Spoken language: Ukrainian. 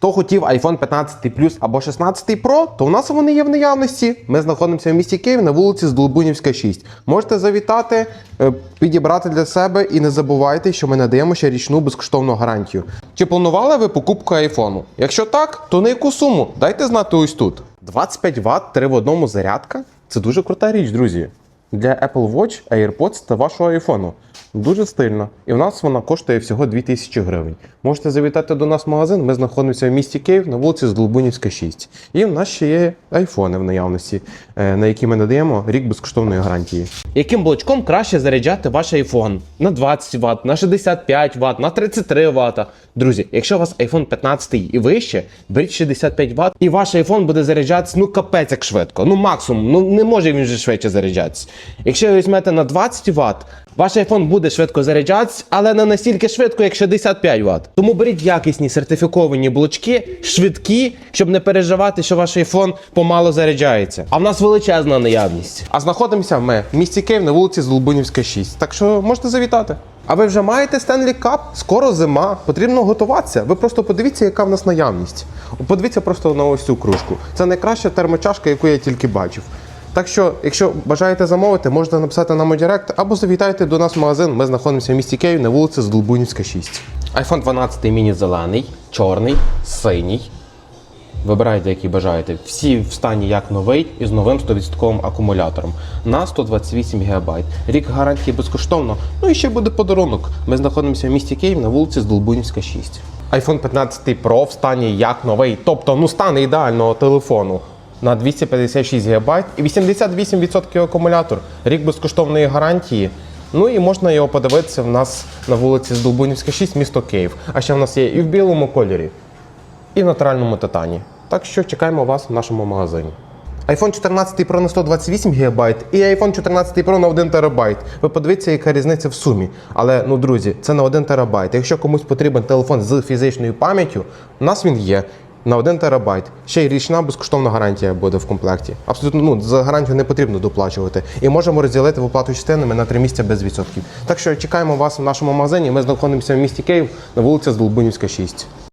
Хто хотів iPhone 15 Plus або 16 Pro, то у нас вони є в наявності. Ми знаходимося в місті Київ на вулиці Здолбунівська, 6. Можете завітати, е, підібрати для себе і не забувайте, що ми надаємо ще річну безкоштовну гарантію. Чи планували ви покупку айфону? Якщо так, то на яку суму? Дайте знати ось тут. 25 Вт 3 в одному зарядка це дуже крута річ, друзі. Для Apple Watch, AirPods та вашого iPhone. Дуже стильно. І в нас вона коштує всього 2000 гривень. Можете завітати до нас в магазин. Ми знаходимося в місті Київ на вулиці Здолбунівська, 6. І в нас ще є айфони в наявності, е, на які ми надаємо рік безкоштовної гарантії. Яким блочком краще заряджати ваш iPhone? На 20 Вт, на 65 Вт, на 33 Вт. Друзі, якщо у вас iPhone 15 і вище, беріть 65 Вт, і ваш iPhone буде заряджатися ну капець як швидко. Ну максимум, ну не може він вже швидше заряджатися. Якщо ви візьмете на 20 Вт, ваш iPhone буде швидко заряджатися, але не настільки швидко, як 65 Вт. Тому беріть якісні сертифіковані блочки, швидкі, щоб не переживати, що ваш iPhone помало заряджається. А в нас величезна наявність. А знаходимося ми в місті Київ на вулиці Золбунівська, 6. Так що можете завітати. А ви вже маєте Stanley Cup? Скоро зима, потрібно готуватися. Ви просто подивіться, яка в нас наявність. Подивіться просто на ось цю кружку. Це найкраща термочашка, яку я тільки бачив. Так що, якщо бажаєте замовити, можете написати нам у Директ або завітайте до нас в магазин. Ми знаходимося в місті Київ на вулиці Здолбунівська, 6. iPhone 12 міні зелений, чорний, синій. Вибирайте, який бажаєте. Всі в стані як новий і з новим 100% акумулятором на 128 ГБ. Рік гарантії безкоштовно. Ну і ще буде подарунок. Ми знаходимося в місті Київ на вулиці Здолбунівська, 6. iPhone 15 Pro в стані як новий, тобто ну стан ідеального телефону. На 256 ГБ і 88% акумулятор. Рік безкоштовної гарантії. Ну і можна його подивитися в нас на вулиці Здолбунівська, 6, місто Київ. А ще в нас є і в білому кольорі і в натуральному титані. Так що чекаємо вас в нашому магазині. iPhone 14 Pro на 128 ГБ і iPhone 14 Pro на 1 ТБ. Ви подивіться, яка різниця в сумі. Але ну, друзі, це на 1 ТБ. Якщо комусь потрібен телефон з фізичною пам'яттю, у нас він є. На 1 терабайт. Ще й річна безкоштовна гарантія буде в комплекті. Абсолютно ну, за гарантію не потрібно доплачувати. І можемо розділити виплату частинами на 3 місяці без відсотків. Так що чекаємо вас в нашому магазині. Ми знаходимося в місті Київ на вулиці Здолбунівська, 6.